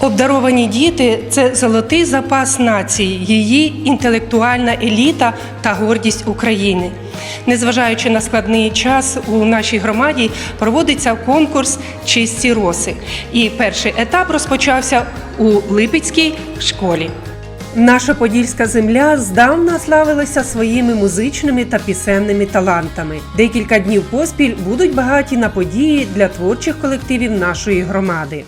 Обдаровані діти це золотий запас нації, її інтелектуальна еліта та гордість України. Незважаючи на складний час у нашій громаді, проводиться конкурс Чисті роси. І перший етап розпочався у Липецькій школі. Наша подільська земля здавна славилася своїми музичними та пісенними талантами. Декілька днів поспіль будуть багаті на події для творчих колективів нашої громади.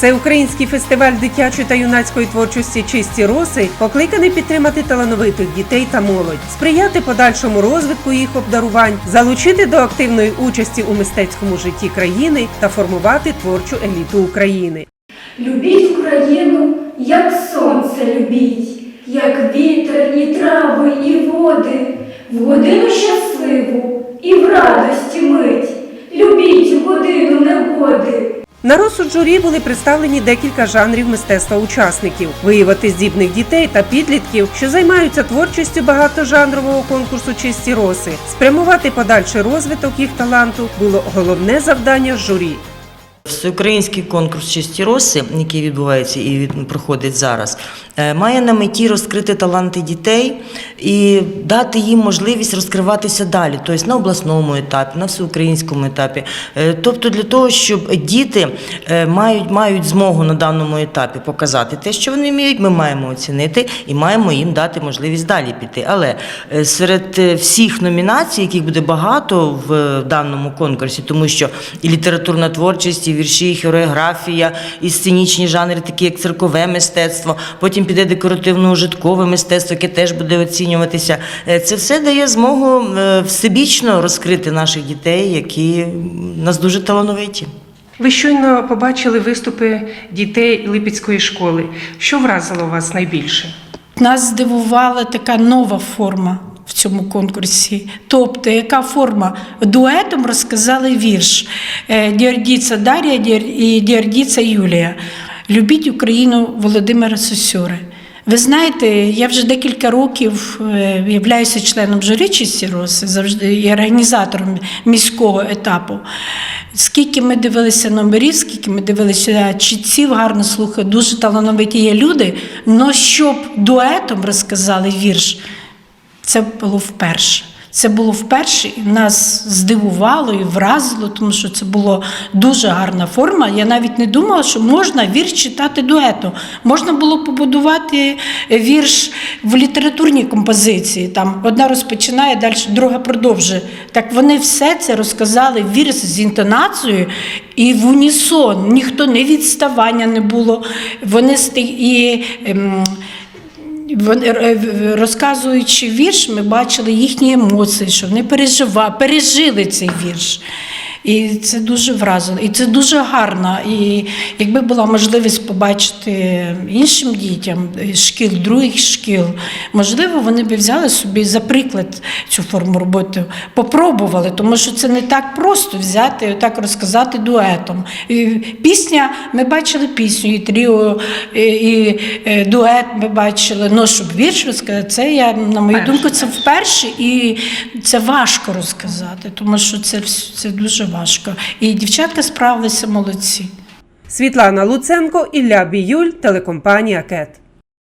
Всеукраїнський фестиваль дитячої та юнацької творчості Чисті роси покликаний підтримати талановитих дітей та молодь, сприяти подальшому розвитку їх обдарувань, залучити до активної участі у мистецькому житті країни та формувати творчу еліту України. Любіть Україну, як сонце любіть, як вітер і трави, і води, в годину щасливу і в радості мить. Любіть в годину негоди. На розсуд журі були представлені декілька жанрів мистецтва учасників. Виявити здібних дітей та підлітків, що займаються творчістю багатожанрового конкурсу Чисті роси, спрямувати подальший розвиток їх таланту було головне завдання журі. Всеукраїнський конкурс «Чисті роси», який відбувається і проходить зараз, е, має на меті розкрити таланти дітей і дати їм можливість розкриватися далі, тобто на обласному етапі, на всеукраїнському етапі. Е, Тобто для того, щоб діти е, мають, мають змогу на даному етапі показати те, що вони вміють, ми маємо оцінити і маємо їм дати можливість далі піти. Але серед всіх номінацій, яких буде багато в даному конкурсі, тому що і літературна творчість, і вірші, і хореографія, і сценічні жанри, такі як циркове мистецтво, потім піде декоративно-ужиткове мистецтво, яке теж буде оцінюватися. Е, Це все дає змогу е, всебічно розкрити наших дітей, які нас дуже талановиті. Ви щойно побачили виступи дітей Липецької школи. Що вразило вас найбільше? Нас здивувала така нова форма в цьому конкурсі. Тобто, яка форма? Дуетом розказали вірш Е, Діардіца Дар'я і Діардіца Юлія. Любіть Україну Володимира Сосюри. Ви знаєте, я вже декілька років е, являюся членом журі «Чисті роси», завжди і організатором міського етапу. Скільки ми дивилися номерів, скільки ми дивилися чітців, гарно слухали, дуже талановиті є люди. але щоб дуетом розказали вірш, це було вперше. Це було вперше, і нас здивувало і вразило, тому що це була дуже гарна форма. Я навіть не думала, що можна вірш читати дуетом. Можна було побудувати вірш в літературній композиції. Там одна розпочинає, далі друга продовжує. Так вони все це розказали вірш з інтонацією і в унісон. Ніхто не відставання не було. Вони і. Е, розказуючи вірш, ми бачили їхні емоції, що вони пережива, пережили цей вірш. І це дуже вразило. І це дуже гарно. І якби була можливість побачити іншим дітям шкіл, других шкіл, можливо, вони б взяли собі за приклад цю форму роботи, попробували, тому що це не так просто взяти і так розказати дуетом. І пісня, ми бачили пісню, і тріо, і, і е, дует ми бачили. Ну, щоб вірш розказати, це я, на мою Вперше, думку, це вперше, і це важко розказати, тому що це, це дуже важко. І дівчатка справилися молодці. Світлана Луценко, Ілля Біюль, телекомпанія КЕТ.